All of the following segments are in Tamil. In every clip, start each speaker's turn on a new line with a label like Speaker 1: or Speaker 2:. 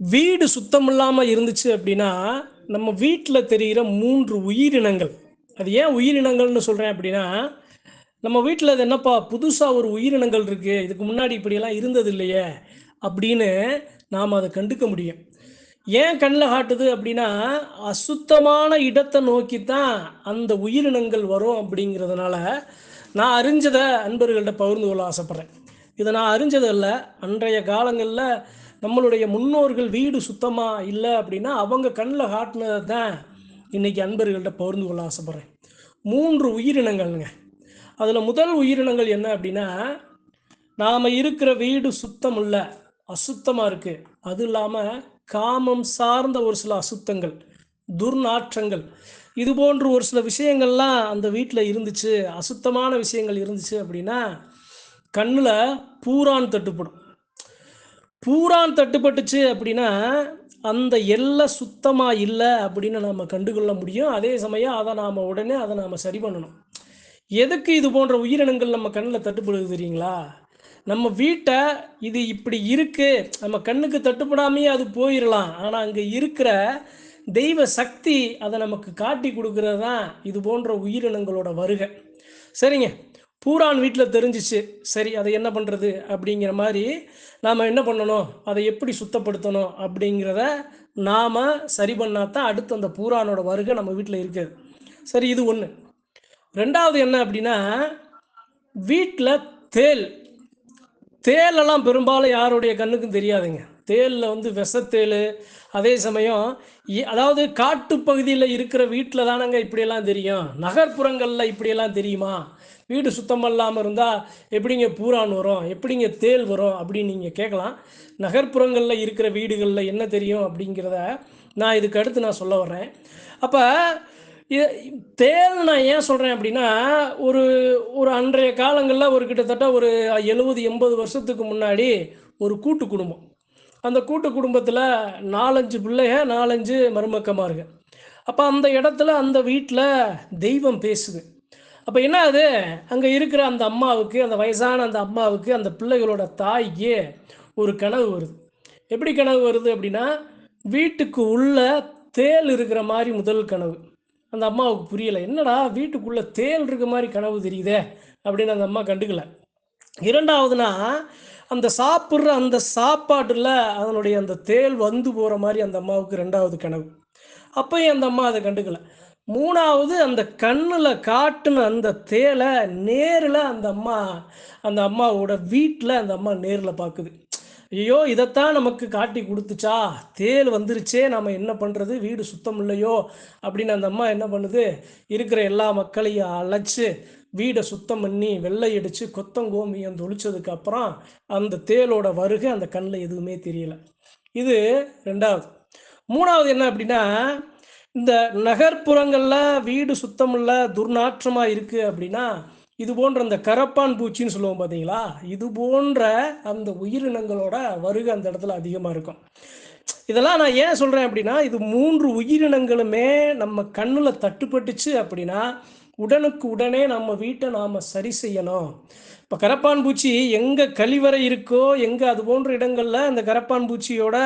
Speaker 1: வீடு சுத்தம் இல்லாமல் இருந்துச்சு அப்படின்னா நம்ம வீட்டில் தெரிகிற மூன்று உயிரினங்கள். அது ஏன் உயிரினங்கள்னு சொல்கிறேன் அப்படின்னா நம்ம வீட்டில் அது என்னப்பா புதுசாக ஒரு உயிரினங்கள் இருக்குது இதுக்கு முன்னாடி இப்படியெல்லாம் இருந்தது இல்லையே அப்படின்னு நாம் அதை கண்டுக்க முடியும். ஏன் கண்ணில் காட்டுது அப்படின்னா அசுத்தமான இடத்தை நோக்கி தான் அந்த உயிரினங்கள் வரும் அப்படிங்கிறதுனால நான் அறிஞ்சதை அன்பர்கள்ட்ட பகிர்ந்து கொள்ள ஆசைப்பட்றேன். இதை நான் அறிஞ்சதில்லை அன்றைய காலங்களில் நம்மளுடைய முன்னோர்கள் வீடு சுத்தமாக இல்லை அப்படின்னா அவங்க கண்ணில் காட்டினதை தான் இன்றைக்கி அன்பர்கள்ட்ட பகிர்ந்து கொள்ள ஆசைப்பட்றேன். மூன்று உயிரினங்கள்ங்க. அதில் முதல் உயிரினங்கள் என்ன அப்படின்னா நாம் இருக்கிற வீடு சுத்தம் இல்லை அசுத்தமாக இருக்குது அது இல்லாமல் காமம் சார்ந்த ஒரு சில அசுத்தங்கள் துர்நாற்றங்கள். இது போன்ற ஒரு சில விஷயங்கள்லாம் அந்த வீட்டில் இருந்துச்சு அசுத்தமான விஷயங்கள் இருந்துச்சு அப்படின்னா கண்ணில் பூரான் தட்டுப்படும். பூரான் தட்டுப்பட்டுச்சு அப்படின்னா அந்த எல்லை சுத்தமாக இல்லை அப்படின்னு நம்ம கண்டுகொள்ள முடியும். அதே சமயம் அதை நாம் உடனே அதை நாம் சரி பண்ணணும். எதுக்கு இது போன்ற உயிரினங்கள் நம்ம கண்ணில் தட்டுப்படுது தெரியுங்களா? நம்ம வீட்டை இது இப்படி இருக்குது நம்ம கண்ணுக்கு தட்டுப்படாமையே அது போயிடலாம் ஆனால் அங்கே இருக்கிற தெய்வ சக்தி அதை நமக்கு காட்டி கொடுக்கறது தான் இது போன்ற உயிரினங்களோட வருகை. சரிங்க. பூரான் வீட்டில் தெரிஞ்சிச்சு. சரி அதை என்ன பண்ணுறது அப்படிங்கிற மாதிரி நாம் என்ன பண்ணணும்? அதை எப்படி சுத்தப்படுத்தணும் அப்படிங்கிறத நாம் சரி பண்ணால் தான் அடுத்து அந்த பூரானோட வருகை நம்ம வீட்டில் இருக்குது சரி இது ஒன்று ரெண்டாவது என்ன அப்படின்னா வீட்டில் தேல். தேலெல்லாம் பெரும்பாலும் யாருடைய கண்ணுக்கும் தெரியாதுங்க. தேலில் வந்து விஷத்தேல் அதே சமயம் அதாவது காட்டுப்பகுதியில் இருக்கிற வீட்டில் தானங்க இப்படியெல்லாம் தெரியும். நகர்ப்புறங்களில் இப்படியெல்லாம் தெரியுமா? வீடு சுத்தம் இல்லாமல் இருந்தால் எப்படிங்க பூரான் வரும்? எப்படிங்க தேல் வரும்? அப்படின்னு நீங்கள் கேட்கலாம். நகர்ப்புறங்களில் இருக்கிற வீடுகளில் என்ன தெரியும் அப்படிங்கிறத நான் இதுக்கு அடுத்து நான் சொல்ல வர்றேன். அப்போ தேல் நான் ஏன் சொல்கிறேன் அப்படின்னா ஒரு ஒரு அன்றைய காலங்களில் ஒரு கிட்டத்தட்ட ஒரு எழுபது எண்பது வருஷத்துக்கு முன்னாடி ஒரு கூட்டு குடும்பம். அந்த கூட்டு குடும்பத்தில் நாலஞ்சு பிள்ளைக நாலஞ்சு மருமக்கமாக இருக்கு அப்போ அந்த இடத்துல அந்த வீட்டில் தெய்வம் பேசுது. அப்போ என்ன ஆகுது அங்கே இருக்கிற அந்த அம்மாவுக்கு அந்த வயசான அந்த அம்மாவுக்கு அந்த பிள்ளைகளோட தாய்க்கு ஒரு கனவு வருது. எப்படி கனவு வருது அப்படின்னா வீட்டுக்கு உள்ள தேல் இருக்கிற மாதிரி முதல் கனவு. அந்த அம்மாவுக்கு புரியலை. என்னடா வீட்டுக்குள்ளே தேல் இருக்க மாதிரி கனவு தெரியுதே அப்படின்னு அந்த அம்மா கண்டுக்கல. இரண்டாவதுனா அந்த சாப்பிட்ற அந்த சாப்பாட்டில் அதனுடைய அந்த தேல் வந்து போகிற மாதிரி அந்த அம்மாவுக்கு ரெண்டாவது கனவு. அப்பயும் அந்த அம்மா அதை கண்டுக்கலை. மூணாவது அந்த கண்ணில் காட்டுன அந்த தேலை நேரில் அந்த அம்மா அந்த அம்மாவோட வீட்டில் அந்த அம்மா நேரில் பார்க்குது ஐயோ இதைத்தான் நமக்கு காட்டி கொடுத்துச்சா? தேல் வந்துருச்சே நம்ம என்ன பண்ணுறது வீடு சுத்தம் இல்லையோ? அப்படின்னு அந்த அம்மா என்ன பண்ணுது? இருக்கிற எல்லா மக்களையும் அழைச்சி வீடை சுத்தம் பண்ணி வெள்ளை அடித்து கொத்தங்கோமியம் தொளிச்சதுக்கு அப்புறம் அந்த தேலோட வருகை அந்த கண்ணில் எதுவுமே தெரியல. இது ரெண்டாவது. மூணாவது என்ன அப்படின்னா இந்த நகர்ப்புறங்களில் வீடு சுத்தமுள்ள துர்நாற்றமாக இருக்குது அப்படின்னா இது போன்ற அந்த கரப்பான் பூச்சின்னு சொல்லுவோம் பார்த்தீங்களா இது போன்ற அந்த உயிரினங்களோட வருகை அந்த இடத்துல அதிகமாக இருக்கும். இதெல்லாம் நான் ஏன் சொல்கிறேன் அப்படின்னா இது மூன்று உயிரினங்களுமே நம்ம கண்ணில் தட்டுப்பட்டுச்சு அப்படின்னா உடனுக்கு உடனே நம்ம வீட்டை நாம் சரி செய்யணும். இப்போ கரப்பான் பூச்சி எங்கே கழிவறை இருக்கோ எங்கே அது போன்ற இடங்களில் அந்த கரப்பான் பூச்சியோட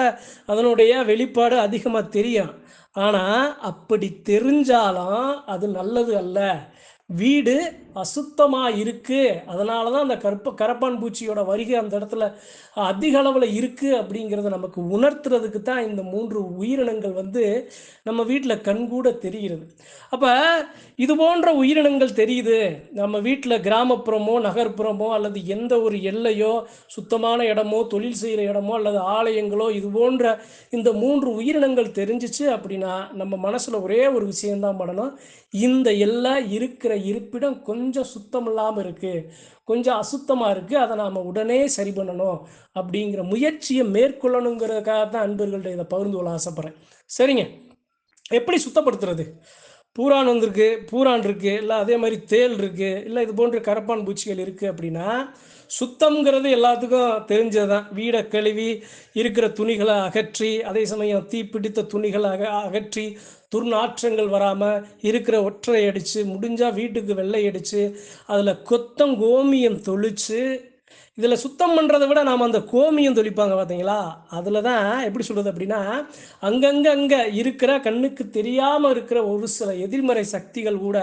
Speaker 1: அதனுடைய வெளிப்பாடு அதிகமாக தெரியும். ஆனால் அப்படி தெரிஞ்சாலும் அது நல்லது அல்ல. வீடு அசுத்தமாக இருக்குது அதனால தான் அந்த கருப்ப கரப்பான் பூச்சியோட வருகை அந்த இடத்துல அதிக அளவில் இருக்குது அப்படிங்கிறத நமக்கு உணர்த்துறதுக்கு தான் இந்த மூன்று உயிரினங்கள் வந்து நம்ம வீட்டில் கண்கூட தெரிகிறது. அப்போ இது போன்ற உயிரினங்கள் தெரியுது. நம்ம வீட்டில் கிராமப்புறமோ நகர்ப்புறமோ அல்லது எந்த ஒரு எல்லையோ சுத்தமான இடமோ தொழில் செய்கிற இடமோ அல்லது ஆலயங்களோ இது போன்ற இந்த மூன்று உயிரினங்கள் தெரிஞ்சிச்சு அப்படின்னா நம்ம மனசில் ஒரே ஒரு விஷயம்தான் பண்ணணும். இந்த எல்லாம் இருக்கிற இருப்பிடம் கொஞ்சம் சுத்தம் இல்லாமல் இருக்குது கொஞ்சம் அசுத்தமாக இருக்குது அதை நாம் உடனே சரி பண்ணணும் அப்படிங்கிற முயற்சியை மேற்கொள்ளணுங்கிறதுக்காக தான் அன்பர்கள்ட்ட இதை பகிர்ந்து கொள்ள ஆசைப்பட்றேன். சரிங்க. எப்படி சுத்தப்படுத்துறது? பூரான் வந்திருக்கு பூரான் இருக்குது இல்லை அதே மாதிரி தேல் இருக்குது இல்லை இது போன்ற கரப்பான் பூச்சிகள் இருக்குது அப்படின்னா சுத்தம்ங்கிறது எல்லாத்துக்கும் தெரிஞ்சது தான் வீடை கழுவி இருக்கிற துணிகளை அகற்றி அதே சமயம் தீப்பிடித்த துணிகளை அக அகற்றி துர்நாற்றங்கள் வராமல் இருக்கிற ஒற்றை அடித்து முடிஞ்சால் வீட்டுக்கு வெள்ளை அடித்து அதில் கொத்தம் கோமியம் தொளிச்சு இதில் சுத்தம் பண்ணுறதை விட நாம் அந்த கோமியம் தொளிப்பாங்க பார்த்தீங்களா அதில் தான் எப்படி சொல்கிறது அப்படின்னா அங்கங்கே அங்கே இருக்கிற கண்ணுக்கு தெரியாமல் இருக்கிற ஒரு சில எதிர்மறை சக்திகள் கூட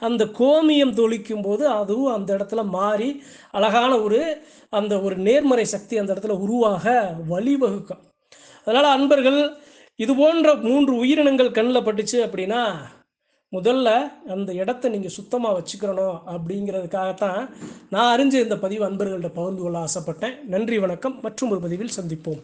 Speaker 1: அந்த கோமியம் தொளிக்கும் போது அதுவும் அந்த இடத்துல மாறி அழகான ஒரு அந்த ஒரு நேர்மறை சக்தி அந்த இடத்துல உருவாக வழிவகுக்கும். அதனால் அன்பர்கள் இது போன்ற மூன்று உயிரினங்கள் கண்ணில் பட்டுச்சு அப்படின்னா முதல்ல அந்த இடத்த நீங்கள் சுத்தமாக வச்சுக்கிறணும் அப்படிங்கிறதுக்காகத்தான் நான் அறிஞ்ச இந்த பதிவு அன்பர்கள்ட்ட பகிர்ந்து கொள்ள ஆசைப்பட்டேன். நன்றி வணக்கம். மற்றும் ஒரு பதிவில் சந்திப்போம்.